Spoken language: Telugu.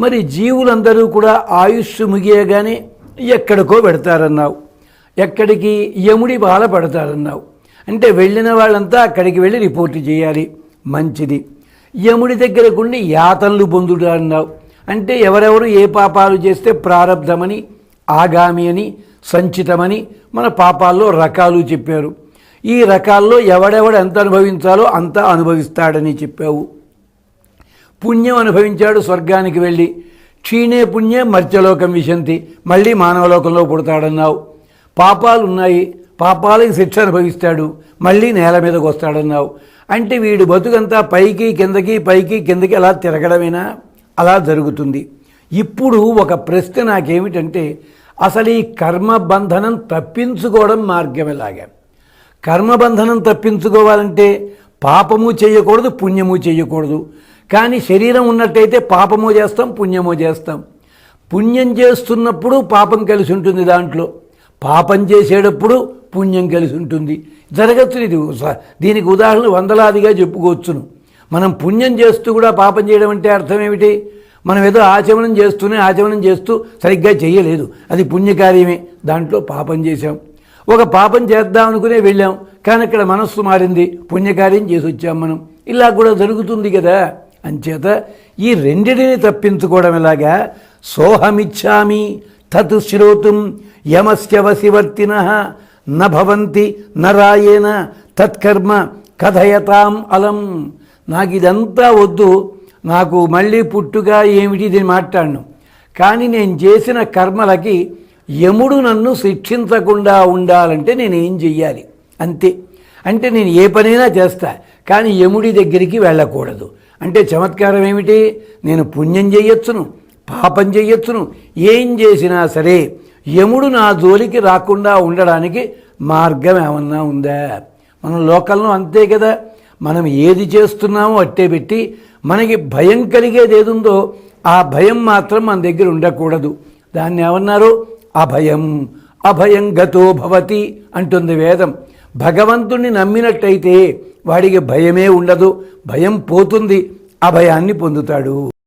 మరి జీవులందరూ కూడా ఆయుష్ ముగియగానే ఎక్కడికో పెడతారన్నావు ఎక్కడికి యముడి బాల పడతారన్నావు. అంటే వెళ్ళిన వాళ్ళంతా అక్కడికి వెళ్ళి రిపోర్ట్ చేయాలి. మంచిది. యముడి దగ్గర కొన్ని యాతనలు పొందుడు అన్నావు అంటే ఎవరెవరు ఏ పాపాలు చేస్తే ప్రారంధమని ఆగామి అని సంచితమని మన పాపాల్లో రకాలు చెప్పారు. ఈ రకాల్లో ఎవడెవడు ఎంత అనుభవించాలో అంతా అనుభవిస్తాడని చెప్పావు. పుణ్యం అనుభవించాడు స్వర్గానికి వెళ్ళి. క్షీణే పుణ్యం మర్త్యలోకం విశంతి. మళ్ళీ మానవలోకంలో పుడతాడన్నావు. పాపాలు ఉన్నాయి. పాపాలకి శిక్ష అనుభవిస్తాడు. మళ్ళీ నేల మీదకి వస్తాడన్నావు. అంటే వీడు బతుకంతా పైకి కిందకి పైకి కిందకి అలా తిరగడమేనా? అలా జరుగుతుంది. ఇప్పుడు ఒక ప్రశ్న నాకేమిటంటే అసలు ఈ కర్మబంధనం తప్పించుకోవడం మార్గం ఎలాగా? కర్మబంధనం తప్పించుకోవాలంటే పాపము చేయకూడదు పుణ్యము చేయకూడదు. కానీ శరీరం ఉన్నట్టయితే పాపమో చేస్తాం పుణ్యమో చేస్తాం. పుణ్యం చేస్తున్నప్పుడు పాపం కలిసి ఉంటుంది దాంట్లో. పాపం చేసేటప్పుడు పుణ్యం కలిసి ఉంటుంది. జరగచ్చు ఇది. స- దీనికి ఉదాహరణ వందలాదిగా చెప్పుకోవచ్చును. మనం పుణ్యం చేస్తూ కూడా పాపం చేయడం అంటే అర్థం ఏమిటి? మనం ఏదో ఆచమనం చేస్తూనే ఆచమనం చేస్తూ సరిగ్గా చేయలేదు. అది పుణ్యకార్యమే. దాంట్లో పాపం చేశాం. ఒక పాపం చేద్దాం అనుకునే వెళ్ళాం. కానీ అక్కడ మనస్సు మారింది. పుణ్యకార్యం చేసి వచ్చాం మనం. ఇలా కూడా జరుగుతుంది కదా. అంచేత ఈ రెండిటిని తప్పించుకోవడం ఎలాగా? సోహమిచ్చామి తత్ శ్రోతుం యమస్యవశివర్తిన నభవంతి నరాయేన తత్కర్మ కథయతాం అలం. నాకు ఇదంతా వద్దు. నాకు మళ్ళీ పుట్టుగా ఏమిటి దీన్ని మాట్లాడను. కానీ నేను చేసిన కర్మలకి యముడు నన్ను శిక్షించకుండా ఉండాలంటే నేను ఏం చెయ్యాలి? అంతే. అంటే నేను ఏ పనైనా చేస్తా కానీ యముడి దగ్గరికి వెళ్ళకూడదు. అంటే చమత్కారం ఏమిటి? నేను పుణ్యం చేయొచ్చును పాపం చేయొచ్చును ఏం చేసినా సరే యముడు నా జోలికి రాకుండా ఉండడానికి మార్గం ఏమన్నా ఉందా? మనం లోకల్లో అంతే కదా. మనం ఏది చేస్తున్నామో అట్టే పెట్టి మనకి భయం కలిగేది ఏదుందో ఆ భయం మాత్రం మన దగ్గర ఉండకూడదు. దాన్ని ఏమన్నారు? అభయం. అభయం గతో భవతి అంటుంది వేదం. భగవంతుణ్ణి నమ్మినట్టయితే వాడికి భయమే ఉండదు భయం పోతుంది అభయాన్ని పొందుతాడు.